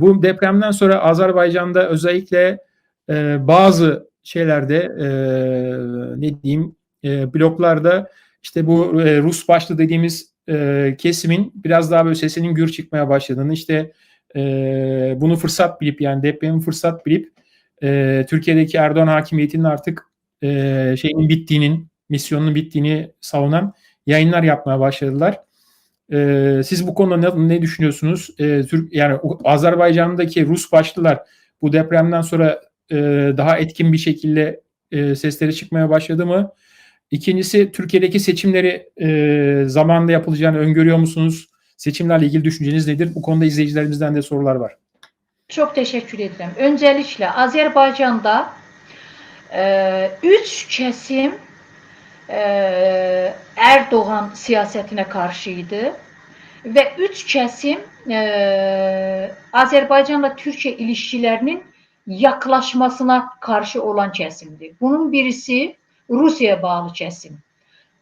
Bu depremden sonra Azerbaycan'da özellikle e, bazı şeylerde e, ne diyeyim e, bloklarda işte bu e, Rus başlı dediğimiz e, kesimin biraz daha böyle sesinin gür çıkmaya başladığını işte e, bunu fırsat bilip yani depremin fırsat bilip e, Türkiye'deki Erdoğan hakimiyetinin artık e, şeyinin bittiğinin misyonunun bittiğini savunan yayınlar yapmaya başladılar. E, siz bu konuda ne, ne düşünüyorsunuz? E, Türk yani Azerbaycan'daki Rus başlılar bu depremden sonra e, daha etkin bir şekilde e, sesleri çıkmaya başladı mı? İkincisi Türkiye'deki seçimleri e, zamanında yapılacağını öngörüyor musunuz? Seçimlerle ilgili düşünceniz nedir? Bu konuda izleyicilerimizden de sorular var. Çok teşekkür ederim. Öncelikle Azerbaycan'da e, üç kesim e, Erdoğan siyasetine karşıydı ve üç kesim e, Azerbaycan'la Türkiye ilişkilerinin yaklaşmasına karşı olan kesimdi. Bunun birisi Rusya'ya bağlı kesim.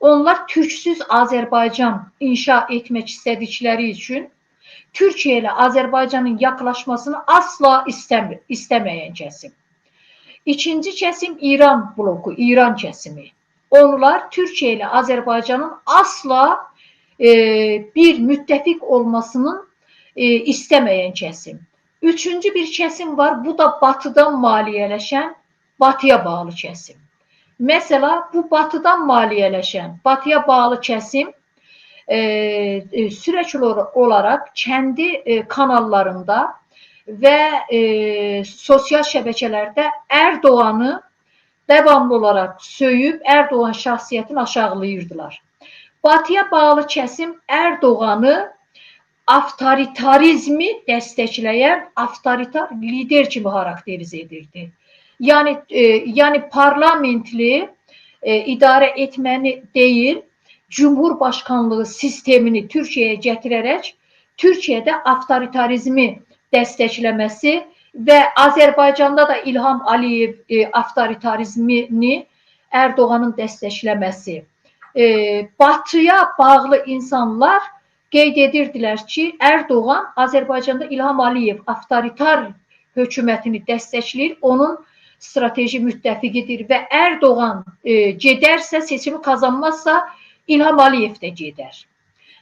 Onlar Türksüz Azerbaycan inşa etmek istedikleri için Türkiye ile Azerbaycan'ın yaklaşmasını asla isteme, istemeyen kesim. İkinci kesim İran bloku, İran kesimi. Onlar Türkiye ile Azerbaycan'ın asla e, bir müttefik olmasının e, istemeyen kesim. Üçüncü bir kesim var. Bu da batıdan maliyeleşen, batıya bağlı kesim. Mesela bu batıdan maliyeleşen, batıya bağlı kesim e, e, sürekli olarak kendi e, kanallarında ve e, sosyal şebekelerde Erdoğan'ı Davamlı olaraq söyüb Erdoğan şəxsiyyətini aşağılayırdılar. Batıya bağlı kəsim Erdoğanı avtoritarizmi dəstəkləyən avtoritar lider kimi xarakterizə edirdi. Yəni e, yəni parlamentli e, idarə etməni deyil, Cumhurbaşkanlığı sistemini Türkiyəyə gətirərək Türkiyədə avtoritarizmi dəstəkləməsi ve Azərbaycanda da İlham Əliyev e, avtoritarizmini Erdoğanın dəstəkləməsi. E, batıya bağlı insanlar qeyd edirdilər ki, Erdoğan Azərbaycanda İlham Əliyev avtoritar hökumətini dəstəkləyir, onun strateji müttəfiqidir və Erdoğan e, gedərsə, seçimi qazanmazsa İlham Əliyev də gedər.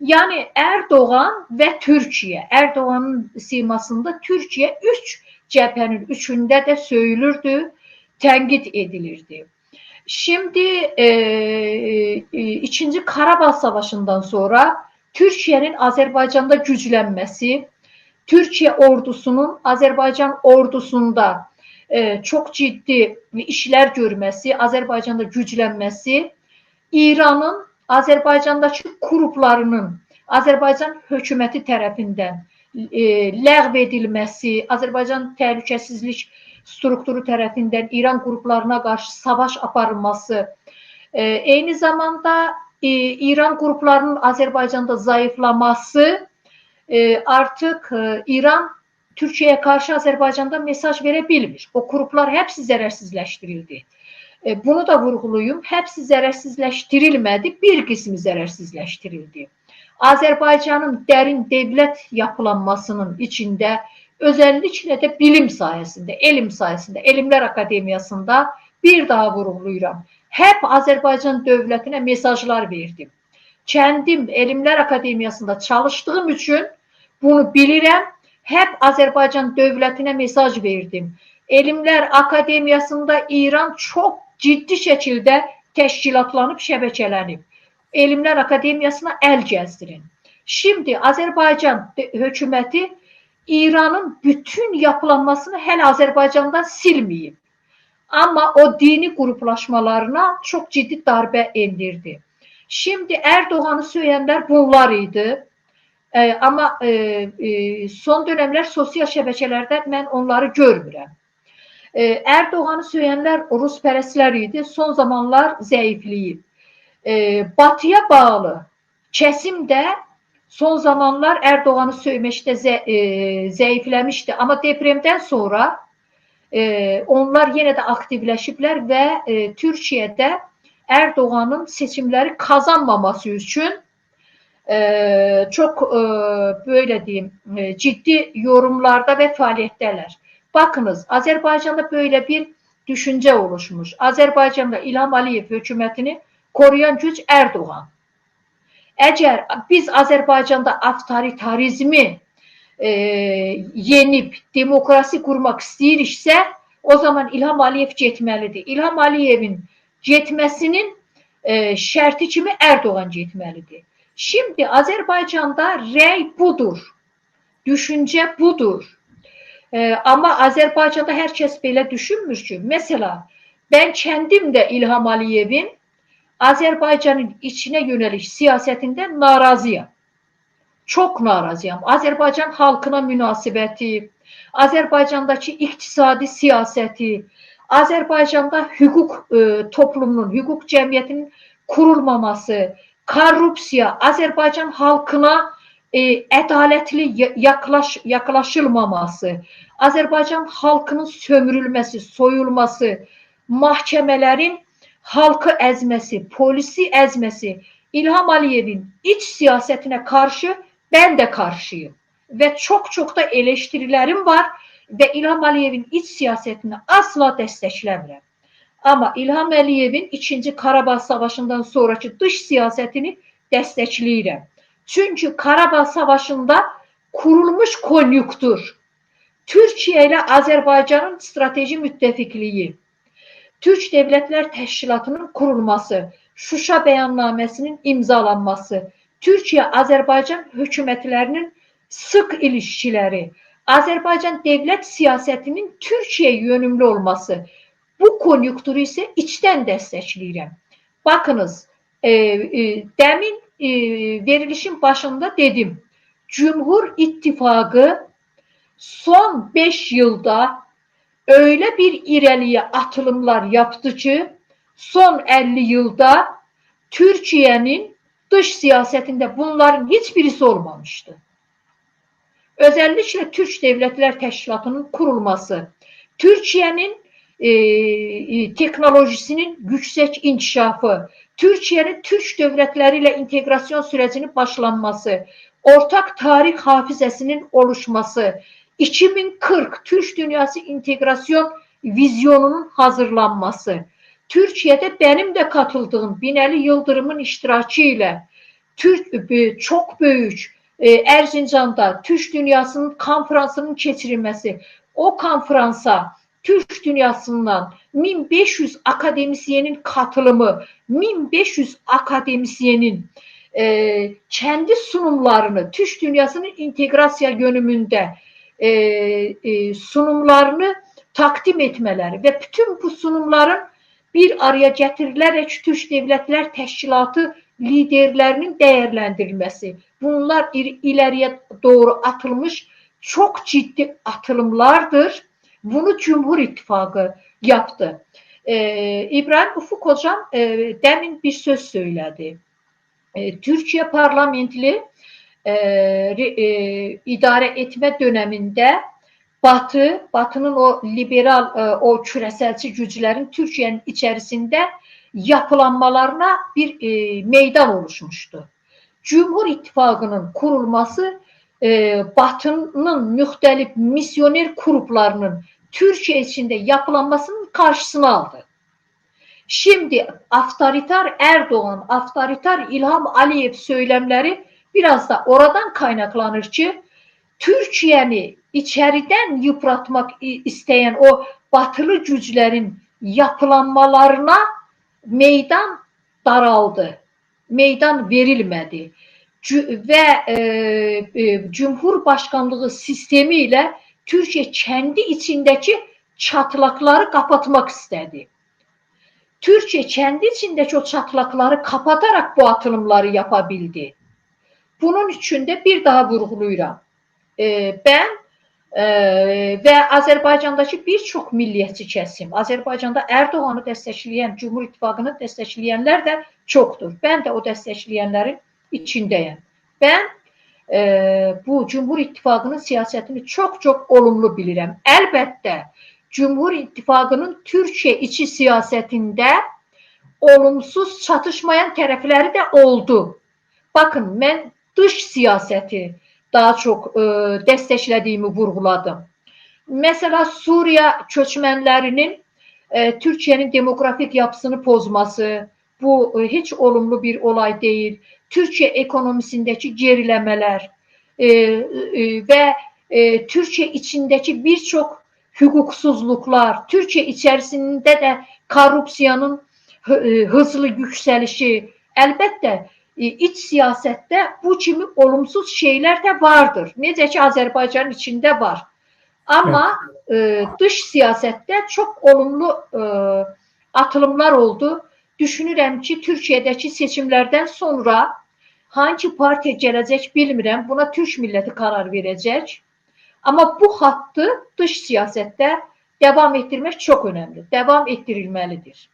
Yəni Erdoğan və Türkiyə, Erdoğanın simasında Türkiyə 3 cephenin üçünde de söyülürdü, tenkit edilirdi. Şimdi e, e, ikinci Karabağ Savaşı'ndan sonra Türkiye'nin Azerbaycan'da güclenmesi, Türkiye ordusunun Azerbaycan ordusunda e, çok ciddi işler görmesi, Azerbaycan'da güclenmesi, İran'ın Azerbaycan'daki qruplarının Azərbaycan hökuməti tərəfindən e, ləğv edilməsi, Azərbaycan təhlükəsizlik strukturu tərəfindən İran qruplarına qarşı savaş aparılması, e, eyni zamanda e, İran gruplarının Azerbaycan'da zayıflaması e, artık e, İran Türkiye'ye karşı Azerbaycan'da mesaj verebilmiş. O gruplar hepsi zərərsizləşdirildi. E, bunu da vurğuluyum. Hepsi zərərsizləşdirilmədi, bir qismi zərərsizləşdirildi. Azerbaycan'ın derin devlet yapılanmasının içinde özellikle de bilim sayesinde, elim sayesinde, Elimler Akademiyasında bir daha vurğuluyuram hep Azerbaycan devletine mesajlar verdim. Kendim Elimler Akademiyasında çalıştığım için bunu bilirim. Hep Azerbaycan devletine mesaj verdim. Elimler Akademiyasında İran çok ciddi şekilde teşkilatlanıp şebekelenip Elimler Akademiyasına el gezdirin. Şimdi Azerbaycan hükümeti İran'ın bütün yapılanmasını hele Azerbaycan'dan silmeyeyim. Ama o dini gruplaşmalarına çok ciddi darbe indirdi. Şimdi Erdoğan'ı söyleyenler bunlar idi. E, ama e, e, son dönemler sosyal şebekelerde ben onları görmürəm. E, Erdoğan'ı söyleyenler Rus idi. Son zamanlar zəifləyib. E, batıya bağlı kesim de son zamanlar Erdoğan'ı söylemekte zə, e, zəifləmişdi. Ama depremden sonra e, onlar yine de aktifleşipler ve e, Türkiye'de Erdoğan'ın seçimleri kazanmaması için e, çok e, böyle diyeyim e, ciddi yorumlarda ve faaliyetteler. Bakınız Azerbaycan'da böyle bir düşünce oluşmuş. Azerbaycan'da İlham Aliyev hükümetini koruyan güç Erdoğan. Eğer biz Azerbaycan'da avtoritarizmi e, yenip demokrasi kurmak istəyiriksə, o zaman İlham Aliyev getməlidir. İlham Aliyevin getməsinin e, şərti kimi Erdoğan getməlidir. Şimdi Azerbaycan'da rey budur. Düşünce budur. E, ama Azerbaycan'da herkes böyle düşünmür ki. Mesela ben kendim de İlham Aliyev'in Azerbaycan'ın içine yönelik siyasetinde narazıyım. Çok narazıyım. Azerbaycan halkına münasibəti, Azerbaycan'daki iktisadi siyaseti, Azerbaycan'da hukuk e, toplumunun, hukuk cemiyetinin kurulmaması, korrupsiya, Azerbaycan halkına e, ədalətli yaklaş, yaklaşılmaması, Azerbaycan halkının sömürülmesi, soyulması, mahkemelerin halkı ezmesi, polisi ezmesi, İlham Aliyev'in iç siyasetine karşı ben de karşıyım. Ve çok çok da eleştirilerim var ve İlham Aliyev'in iç siyasetini asla destekləmirəm. Ama İlham Aliyev'in 2. Karabağ Savaşı'ndan sonraki dış siyasetini destekləyirəm. Çünkü Karabağ Savaşı'nda kurulmuş konjüktur, Türkiye ile Azerbaycan'ın strateji müttefikliği, Türk Devletler Teşkilatı'nın kurulması, Şuşa beyannamesinin imzalanması, Türkiye-Azerbaycan hükümetlerinin sık ilişkileri, Azerbaycan devlet siyasetinin Türkiye yönümlü olması, bu konjüktürü ise içten destekləyirəm. Bakınız, e, e, demin e, verilişin başında dedim, Cumhur İttifakı son 5 yılda öyle bir irəliyə atılımlar yaptı ki, son 50 yılda Türkiye'nin dış siyasetinde bunların hiçbirisi olmamıştı. Özellikle Türk Devletler Teşkilatı'nın kurulması, Türkiye'nin e, e, teknolojisinin yüksek inkişafı, Türkiye'nin Türk devletleriyle integrasyon sürecinin başlanması, ortak tarih hafizesinin oluşması, 2040 Türk Dünyası integrasyon vizyonunun hazırlanması, Türkiye'de benim de katıldığım Binali Yıldırım'ın iştirakı ile Türk çok büyük e, Erzincan'da Türk dünyasının konferansının keçirilmesi, o konferansa Türk dünyasından 1500 akademisyenin katılımı, 1500 akademisyenin e, kendi sunumlarını Türk dünyasının integrasya yönümünde e, e, sunumlarını takdim etmeleri ve bütün bu sunumların bir araya getirilerek Türk Devletler Teşkilatı liderlerinin değerlendirilmesi. Bunlar ileriye doğru atılmış çok ciddi atılımlardır. Bunu Cumhur İttifakı yaptı. Ee, İbrahim Ufuk Hocam e, demin bir söz söyledi. E, Türkiye parlamentli e, e, idare etme döneminde Batı, Batı'nın o liberal, e, o küreselci güclerin Türkiye'nin içerisinde yapılanmalarına bir e, meydan oluşmuştu. Cumhur İttifakı'nın kurulması e, Batı'nın mühtelif misyoner gruplarının Türkiye içinde yapılanmasının karşısına aldı. Şimdi avtoriter Erdoğan, avtoriter İlham Aliyev söylemleri biraz da oradan kaynaklanır ki Türkiye'ni içeriden yıpratmak isteyen o batılı güçlerin yapılanmalarına meydan daraldı. Meydan verilmedi. Ve e, e, Cumhurbaşkanlığı sistemiyle Türkiye kendi içindeki çatlakları kapatmak istedi. Türkiye kendi içindeki o çatlakları kapatarak bu atılımları yapabildi. Bunun için de bir daha vurguluyuram. Ee, ben e, ve Azerbaycan'daki birçok milliyetçi kesim, Azerbaycan'da Erdoğan'ı destekleyen, Cumhur İttifakı'nı destekleyenler de çoktur. Ben de o destekleyenlerin içindeyim. Ben e, bu Cumhur İttifakı'nın siyasetini çok çok olumlu bilirəm. Elbette Cumhur İttifakı'nın Türkiye içi siyasetinde olumsuz çatışmayan tarafları da oldu. Bakın ben dış siyaseti daha çok e, desteklediğimi vurguladım. Mesela Suriye köçmenlerinin e, Türkiye'nin demografik yapısını pozması, bu e, hiç olumlu bir olay değil. Türkiye ekonomisindeki gerilemeler e, e, ve e, Türkiye içindeki birçok hukuksuzluklar, Türkiye içerisinde de korrupsiyanın e, hızlı yükselişi, elbette e, iç siyasette bu kimi olumsuz şeyler de vardır. Necə ki Azərbaycanın içində var. Ama e, dış siyasette çok olumlu e, atılımlar oldu. Düşünürəm ki, Türkiyədəki seçimlərdən sonra hangi partiya gələcək bilmirəm. Buna Türk milləti karar verəcək. Ama bu hattı dış siyasette devam ettirmek çok önemli. Devam ettirilmelidir.